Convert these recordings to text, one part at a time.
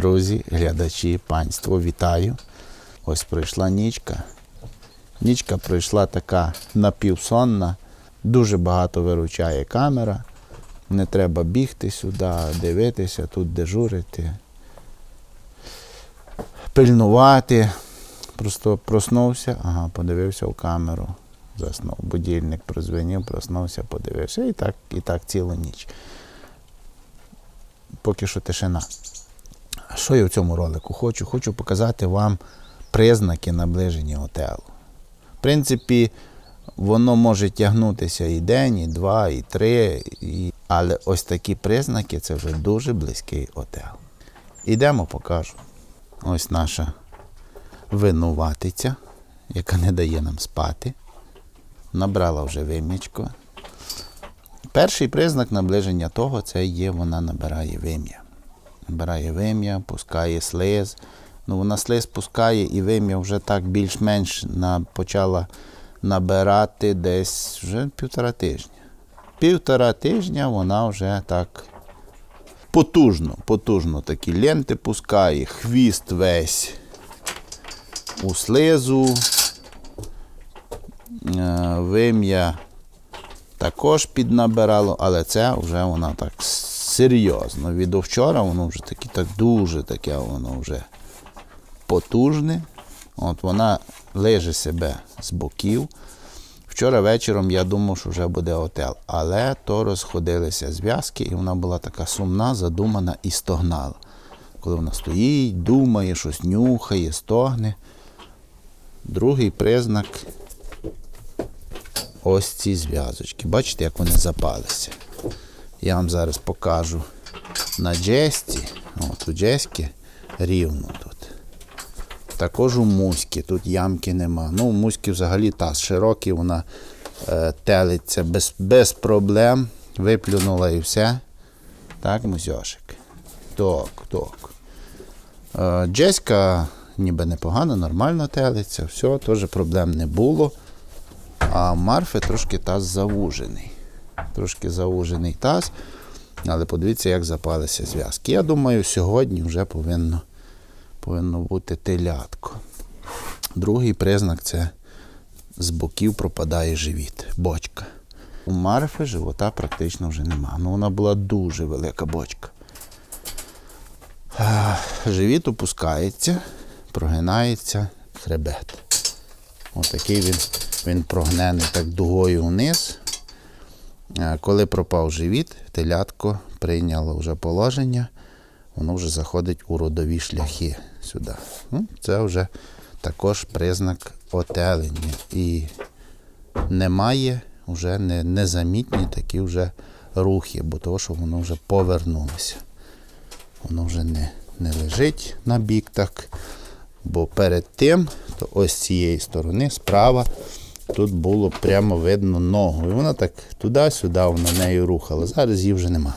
Друзі, глядачі, панство, вітаю. Ось пройшла нічка. Нічка пройшла така напівсонна, дуже багато виручає камера. Не треба бігти сюди, дивитися, тут дежурити, пильнувати. Просто проснувся, ага, подивився в камеру, заснув. Будильник прозвенів, проснувся, подивився. І так, і так цілу ніч. Поки що тишина. Що я в цьому ролику хочу? Хочу показати вам признаки наближення готелу. В принципі, воно може тягнутися і день, і два, і три. І... Але ось такі признаки це вже дуже близький готел. Ідемо, покажу. Ось наша винуватиця, яка не дає нам спати. Набрала вже вим'ячко. Перший признак наближення того це є, вона набирає вим'я. Набирає вим'я, пускає слиз. Ну, вона слиз пускає і вим'я вже так більш-менш почала набирати десь вже півтора тижня. Півтора тижня вона вже так потужно, потужно такі ленти пускає, хвіст весь у слизу. Е, Вим'я також піднабирало, але це вже вона так серйозно. Від вчора воно вже таке, так дуже таке воно вже потужне. От вона лиже себе з боків. Вчора вечором я думав, що вже буде готел, але то розходилися зв'язки, і вона була така сумна, задумана і стогнала. Коли вона стоїть, думає, щось нюхає, стогне. Другий признак ось ці зв'язочки. Бачите, як вони запалися. Я вам зараз покажу на джесті. От у джесті рівно тут. Також у муськи, тут ямки нема. Ну, у муськи взагалі таз широкий, вона е, телиться без, без проблем. Виплюнула і все. Так, музьошик. Так, так. Е, Джеська ніби непогано, нормально телиться, все, теж проблем не було. А Марфи трошки таз завужений. Трошки завужений таз. Але подивіться, як запалися зв'язки. Я думаю, сьогодні вже повинно, повинно бути телятко. Другий признак це з боків пропадає живіт, бочка. У Марфи живота практично вже нема. Ну, вона була дуже велика бочка. Живіт опускається, прогинається хребет. Отакий він, він прогнений так дугою вниз. Е, Коли пропав живіт, телятко прийняло вже положення, воно вже заходить у родові шляхи сюди. Ну, Це вже також признак отелення. І немає вже незамітні такі вже рухи, бо того, що воно вже повернулося. Воно вже не, не лежить на бік так. Бо перед тим, то ось з цієї сторони, справа, тут було прямо видно ногу. І вона так туди-сюди вона нею рухала. Зараз її вже нема.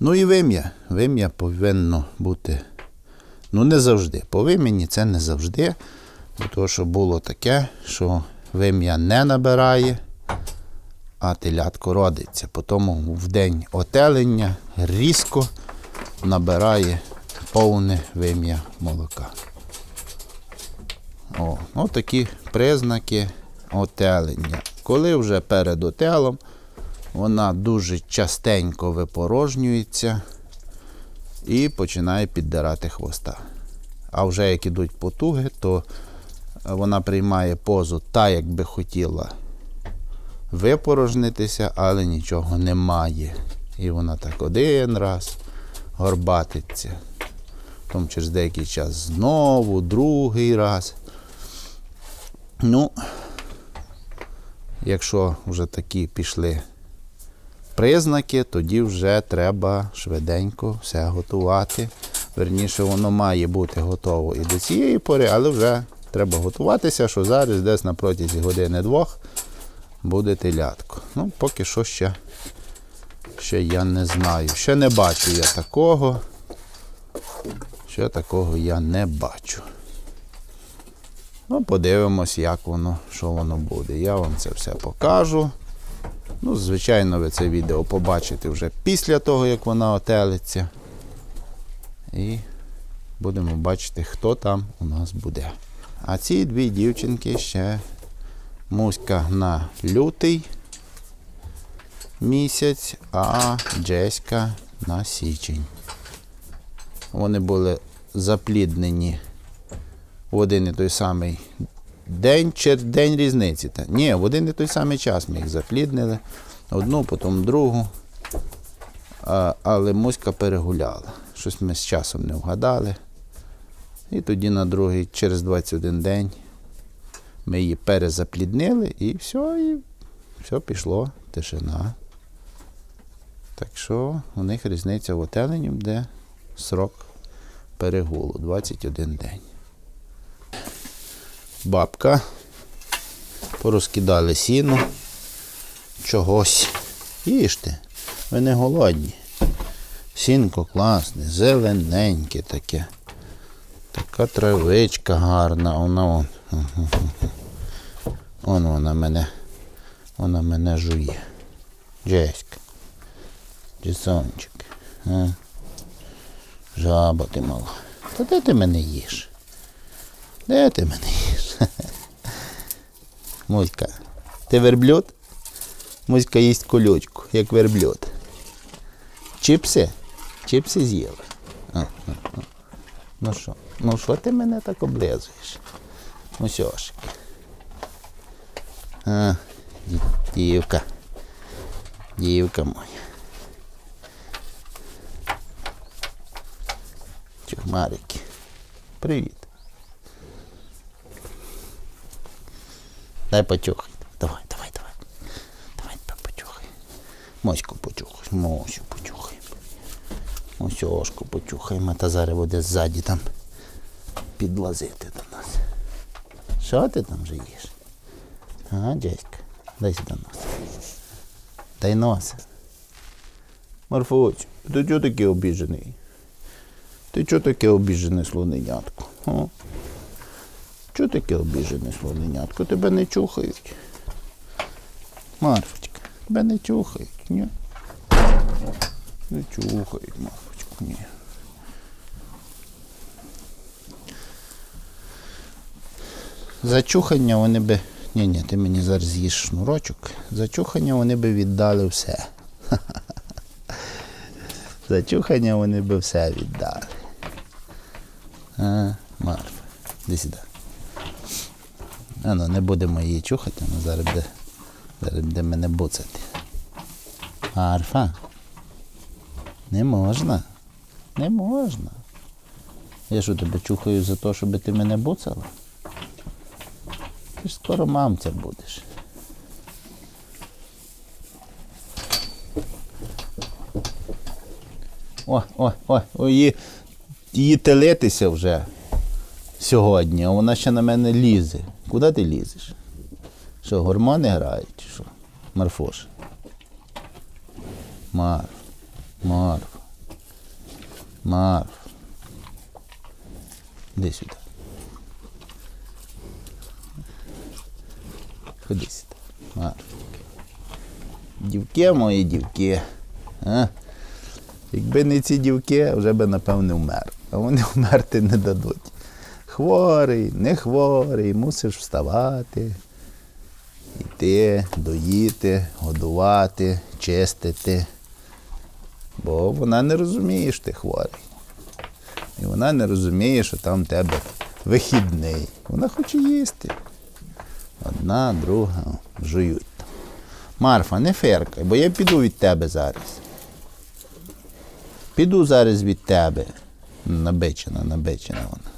Ну і вим'я. Вим'я повинно бути. Ну, не завжди. По вим'яні це не завжди. Того, що було таке, що вим'я не набирає, а телятко родиться. Потім в день отелення різко набирає повне вим'я молока. О, ну такі признаки отелення. Коли вже перед отелом вона дуже частенько випорожнюється і починає піддирати хвоста. А вже як ідуть потуги, то вона приймає позу так, як би хотіла випорожнитися, але нічого немає. І вона так один раз горбатиться. Потім через деякий час знову, другий раз. Ну, якщо вже такі пішли признаки, тоді вже треба швиденько все готувати. Верніше, воно має бути готово і до цієї пори, але вже треба готуватися, що зараз десь на протязі години-двох буде телятко. Ну, поки що ще, ще я не знаю. Ще не бачу я такого. Ще такого я не бачу. Ну, подивимось, як воно, що воно буде. Я вам це все покажу. Ну, звичайно, ви це відео побачите вже після того, як вона отелиться. І будемо бачити, хто там у нас буде. А ці дві дівчинки ще Муська на лютий місяць, а Джеська на січень. Вони були запліднені в один і той самий день чи день різниці. Ні, в один і той самий час ми їх запліднили. Одну, потім другу. Але Муська перегуляла. Щось ми з часом не вгадали. І тоді на другий, через 21 день, ми її перезапліднили і все, і все пішло, тишина. Так що у них різниця в отеленні, де срок перегулу 21 день. Бабка. Порозкидали сіно. Чогось. Їжте. Ви не голодні. Сінко класне, зелененьке таке. Така травичка гарна, вона вон. Вон вона мене. Вона мене жує. Джеська. Джесончик. Жаба ти мала. Та де ти мене їш? Де ти мене їш? Муська. Ти верблюд? Муська їсть колючку, як верблюд. Чіпси? Чіпси з'їла. Ну що? Ну що ти мене так облизуєш? Ну сьошик. А, дівка. Дівка моя. Чухмарики. Привіт. Дай почухай. Давай, давай, давай. Давай почухай. Моську почухай. Мосю почухай. Мосьошку почухаємо, та зараз буде ззаді там підлазити до нас. Що ти там вже їш? Ага, Джеська, дай сюди носа. Дай носа. Марфуць, ти чого такий обіжений? Ти чого таке обіжене слоненятко? Чого таке обіжене слоненятко? Тебе не чухають. Марфочка, тебе не чухають, ні? Не чухають, Марфочку, ні. За чухання вони би. Ні, ні, ти мені зараз з'їш шнурочок. За чухання вони би віддали все. За чухання вони би все віддали. А, Марфа, іди сюди. А ну, не будемо її чухати, вона зараз буде, зараз буде мене буцати. Марфа. Не можна. Не можна. Я що тебе чухаю за те, щоб ти мене буцала? Ти ж скоро мамця будеш. О, о, о, о, її, її телитися вже сьогодні, а вона ще на мене лізе. Куди ти лізеш? Що, гормони грають, чи що? Марфош. Марф. Марф. Марф. Іди сюди. Ходи сюди. Марф. Дівки мої дівки. А? Якби не ці дівки, вже би, напевне, вмер. А вони вмерти не дадуть. Хворий, не хворий, мусиш вставати, йти, доїти, годувати, чистити. Бо вона не розуміє, що ти хворий. І вона не розуміє, що там в тебе вихідний. Вона хоче їсти. Одна, друга, жують там. Марфа, не феркай, бо я піду від тебе зараз. Піду зараз від тебе. Набичена, набичена вона.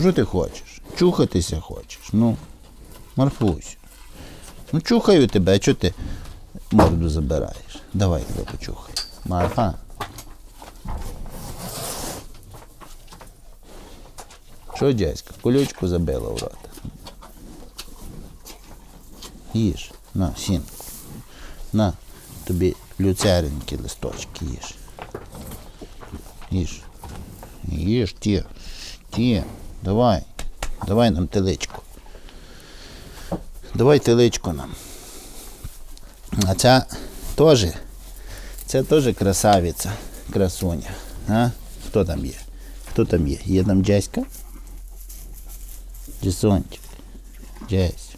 Що ти хочеш? Чухатися хочеш. Ну, Марфусь. Ну чухаю тебе, чого ти морду забираєш? Давай тебе почухай. Марфа. Що, дядька, колючку забила в рота. Їж. На, сінку. На, тобі люцеренькі листочки їж. Їж. Їж, ті. Ті. Давай. Давай нам теличку. Давай теличку нам. А ця теж. Це теж красавиця, красуня. А? Хто там є? Хто там є? Є там Джеська? Джесончик. Джесь.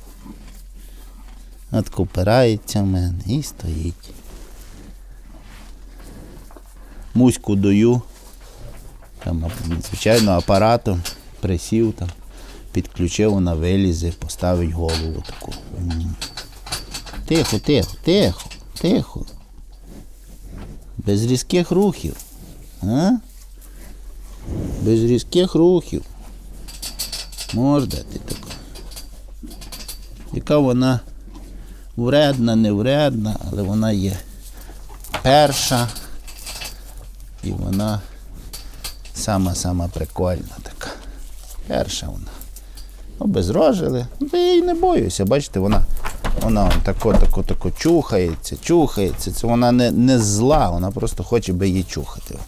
От опирається в мене і стоїть. Муську даю. Там, звичайно, апаратом присів там, підключив, вона вилізе, поставить голову таку. Тихо, тихо, тихо, тихо. Без різких рухів. А? Без різких рухів. Можна ти така. Яка вона вредна, не вредна, але вона є перша. І вона сама-сама прикольна така. Перша вона. Обезрожили. Ну, то я її не боюся. Бачите, вона, вона тако, тако, тако чухається, чухається. Це вона не, не зла, вона просто хоче би її чухати.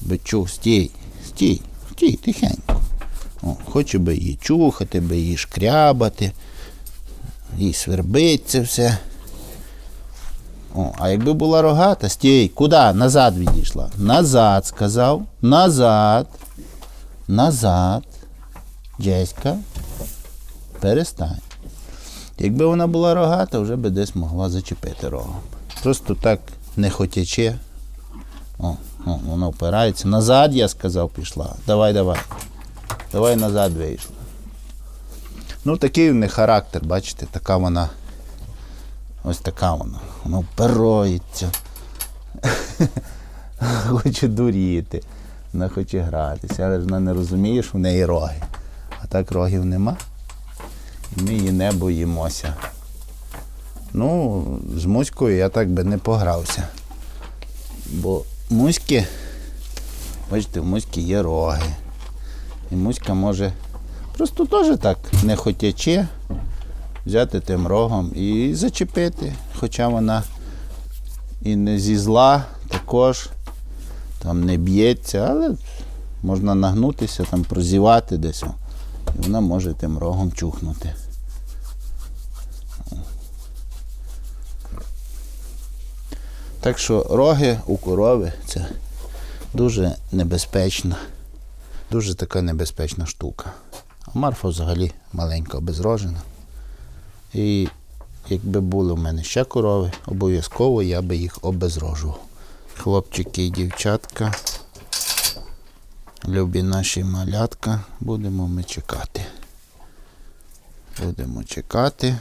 Би чух, стій, стій, стій, тихенько. О, хоче би її чухати, би її шкрябати, їй свербить це все. О, а якби була рогата, стій, куди? Назад відійшла. Назад сказав. Назад. Назад. Джеська. Перестань. Якби вона була рогата, вже би десь могла зачепити рогом. Просто так не хотячи. О, о, вона впирається. Назад, я сказав, пішла. Давай, давай. Давай назад вийшла. Ну, такий в них характер, бачите, така вона. Ось така вона. Вона впирається. Хоче дуріти. Вона хоче гратися, але ж вона не розуміє, що в неї роги. Так рогів нема. І ми її не боїмося. Ну, з Муською я так би не погрався. Бо Муськи, бачите, в Муськи є роги. І Муська може просто теж так не хотячи взяти тим рогом і зачепити. Хоча вона і не зі зла також там не б'ється, але можна нагнутися, там прозівати десь. І вона може тим рогом чухнути. Так що роги у корови це дуже небезпечна, дуже така небезпечна штука. А Марфа взагалі маленька обезрожена. І якби були в мене ще корови, обов'язково я би їх обезрожував. Хлопчики і дівчатка, любі наші малятка, будемо ми чекати. Будемо чекати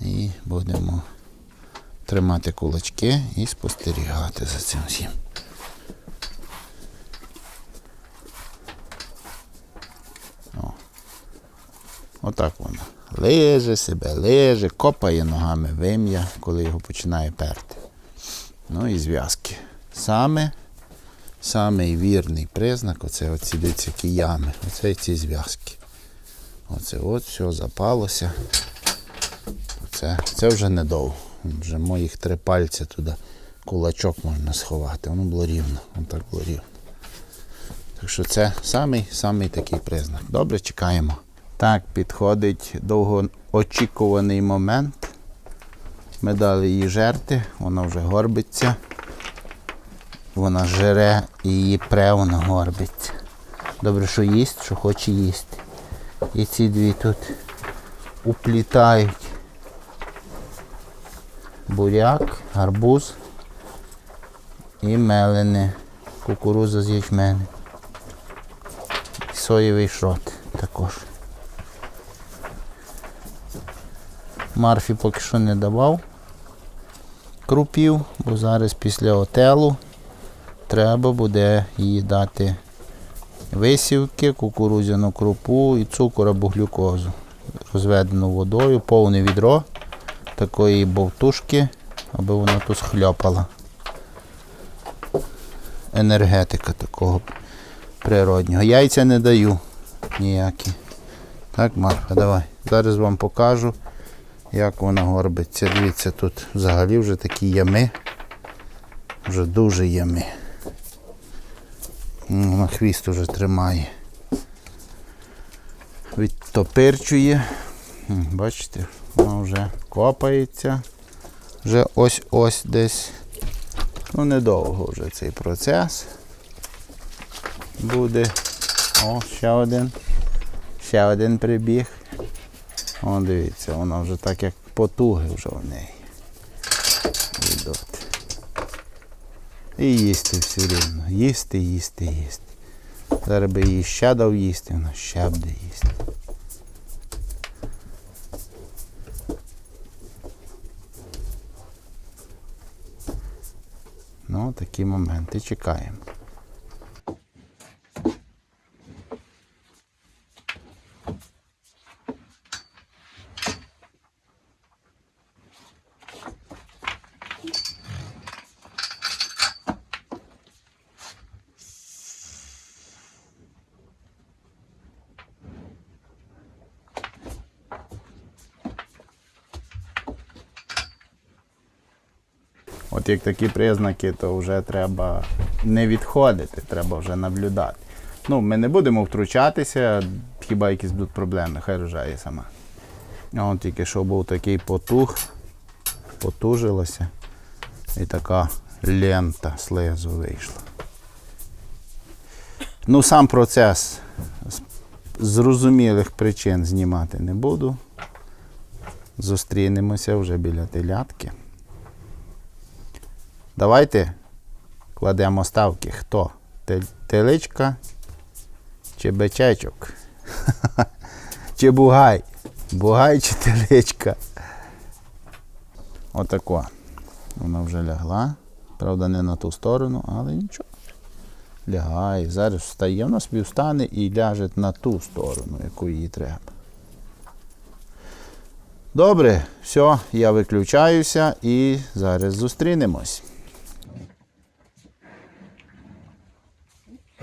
і будемо тримати кулачки і спостерігати за цим всім. О. Отак вона. Леже себе, леже, копає ногами вим'я, коли його починає перти. Ну і зв'язки. Саме, самий вірний признак, оце оці дивіться, ями, оце ці зв'язки. Оце от все запалося. Це, це вже недовго. Вже моїх три пальці туди кулачок можна сховати. Воно було рівно. Воно так було рівно. Так що це самий, самий такий признак. Добре, чекаємо. Так, підходить довгоочікуваний момент. Ми дали їй жерти, вона вже горбиться. Вона жере і її пре, вона горбиться. Добре, що їсть, що хоче їсти. І ці дві тут уплітають буряк, гарбуз і мелене, кукуруза з ячменем. І соєвий шрот також. Марфі поки що не давав крупів, бо зараз після отелу треба буде їй дати висівки, кукурудзяну крупу і цукор або глюкозу. Розведену водою, повне відро такої бовтушки, аби вона тут схльопала. Енергетика такого природнього. Яйця не даю ніякі. Так, Марфа, давай. Зараз вам покажу, як вона горбиться. Дивіться, тут взагалі вже такі ями. Вже дуже ями. М, Вона хвіст уже тримає. Відтопирчує. Бачите, вона вже копається. Вже ось-ось десь. Ну, недовго вже цей процес. буде. О, ще один. Ще один прибіг. О, дивіться, воно вже так як потуги вже в неї. Йдуть. І їсти все рівно. Їсти, їсти, їсти. Зараз би її ще дав їсти, вона ще буде їсти. Ну, такі моменти чекаємо. От як такі признаки, то вже треба не відходити, треба вже наблюдати. Ну, ми не будемо втручатися, хіба якісь будуть проблеми, хай рожає сама. От тільки що був такий потух, потужилося, і така лента слизу вийшла. Ну, сам процес з зрозумілих причин знімати не буду. Зустрінемося вже біля телятки. Давайте кладемо ставки. Хто? Теличка чи бичечок? чи бугай? Бугай чи теличка? Отако. Вона вже лягла. Правда, не на ту сторону, але нічого. Лягає. Зараз встає. Вона собі встане і ляже на ту сторону, яку їй треба. Добре, все, я виключаюся і зараз зустрінемось.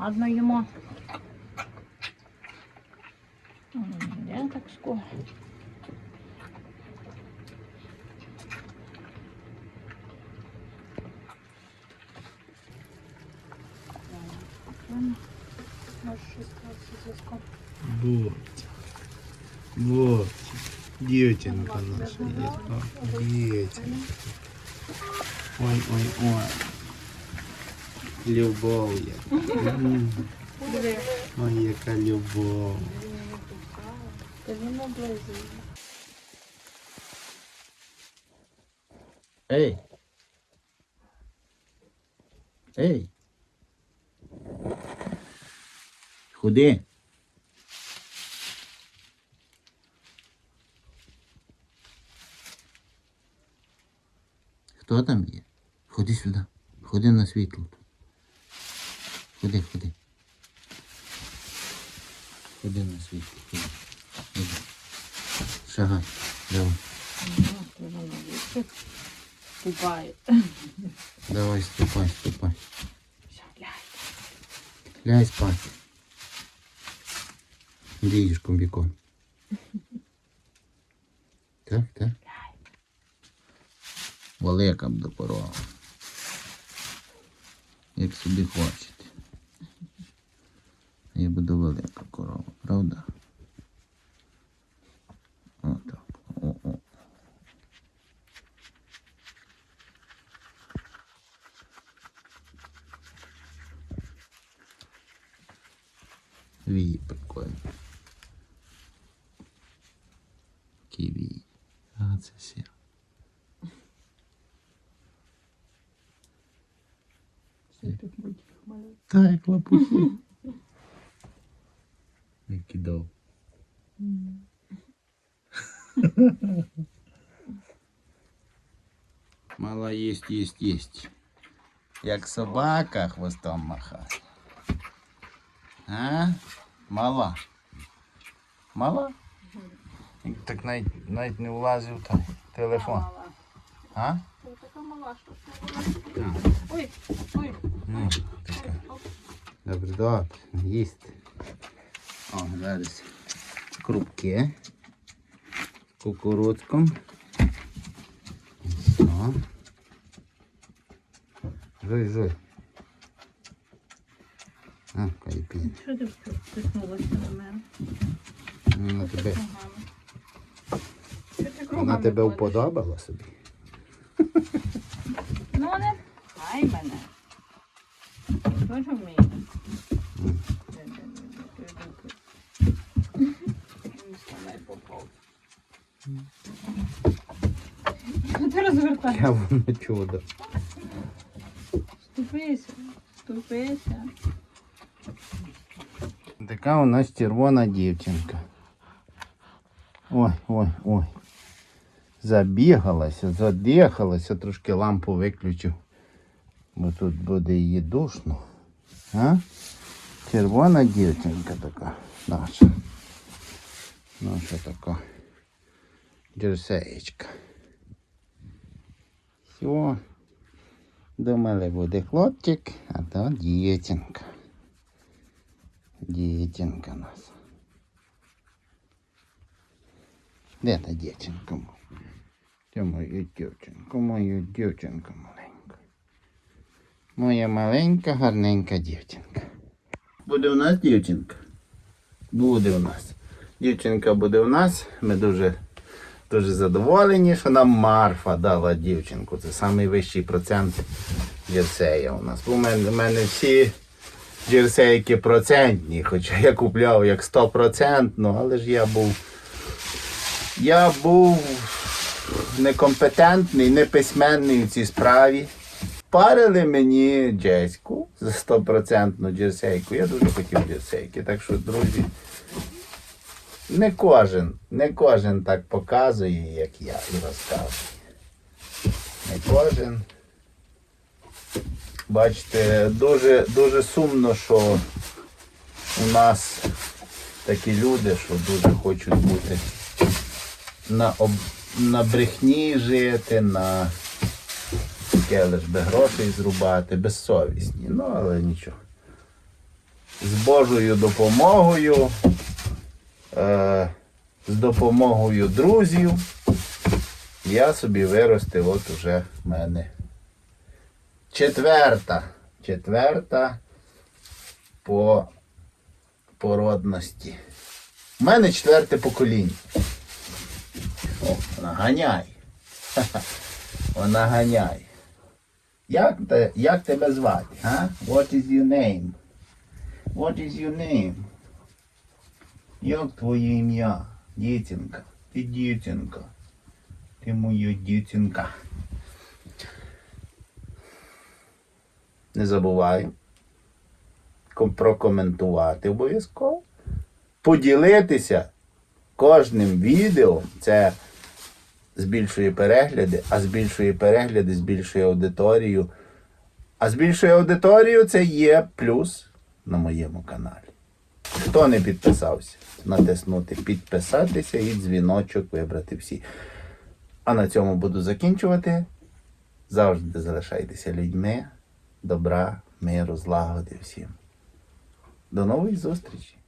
Ладно їмо. М, Де так скоро? Може, щось трохи зв'язком. Вот. Вот. Дівчинка наша є. Дівчинка. Ой, ой, ой. Любов є. М. Ой, яка любов. Ей. Ей. Ходи. Хто там є? Ходи сюди. Ходи на світло. Ходи, ходи. Ходи на. Ходи. Шагай. Давай. Купає. Давай, ступай, ступай. Ляй. Де їдеш комбікон? Так, так. Велика б до порога. Як собі хочете. Я буду велика корова, правда? Отак. О-о. Вії прикольно. Ківі. А, це сіро. Так, лапухи. Який дов. Мала єсть, єсть, єсть. Як собака хвостом махає. А? Мала. Мала? Так навіть, навіть не влазив та телефон. Мала. А? Ти така мала, що ж вона? Ой, ой. Ну, така. Добре, добре, їсти. О, зараз крупки. Кукурудком. Все. Жуй, жуй. А, кайпін. Що ти втиснулася на мене? Вона тебе. Вона тебе вподобала собі. Ну не хай мене. Теж вміє. Що? Я воно чудо. Ступися, ступися. Така у нас червона дівчинка. Ой, ой, ой. Забігалася, задихалася, трошки лампу виключив. Бо тут буде її душно. А? Червона дівчинка така наша. Наша така. Джерсеєчка. Все. Думали, буде хлопчик, а то дівчинка. Дівчинка нас. Де та дівчинка? Це мою дівчинку, мою дівчинку маленьку. Моя маленька, гарненька дівчинка. Буде у нас дівчинка. Буде у нас. Дівчинка буде у нас. Ми дуже, дуже задоволені, що нам Марфа дала дівчинку. Це найвищий процент Єрсея у нас. В мене, в мене всі джерсейки процентні, хоча я купляв як 100%, але ж я був. Я був некомпетентний, неписьменний у цій справі. Парили мені джеську за 100% джерсейку. Я дуже хотів джерсейки. Так що, друзі, не кожен, не кожен так показує, як я і розказує. Не кожен. Бачите, дуже, дуже сумно, що у нас такі люди, що дуже хочуть бути на, об... на брехні жити, на таке лиш би грошей зрубати, безсовісні. Ну, але нічого. З Божою допомогою. З допомогою друзів, я собі виростив, от уже в мене четверта. Четверта по породності. У мене четверте покоління. О, вона ганяє. Вона ганяє. Як, як тебе звати? А? What is your name? What is your name? Як твоє ім'я? Дітінка. Ти дітінка. Ти моя дітінка. Не забувай прокоментувати обов'язково. Поділитися кожним відео. Це збільшує перегляди, а збільшує перегляди, збільшує аудиторію. А збільшує аудиторію це є плюс на моєму каналі. Хто не підписався, натиснути підписатися і дзвіночок вибрати всі. А на цьому буду закінчувати. Завжди залишайтеся людьми, добра, миру, злагоди всім. До нової зустрічі!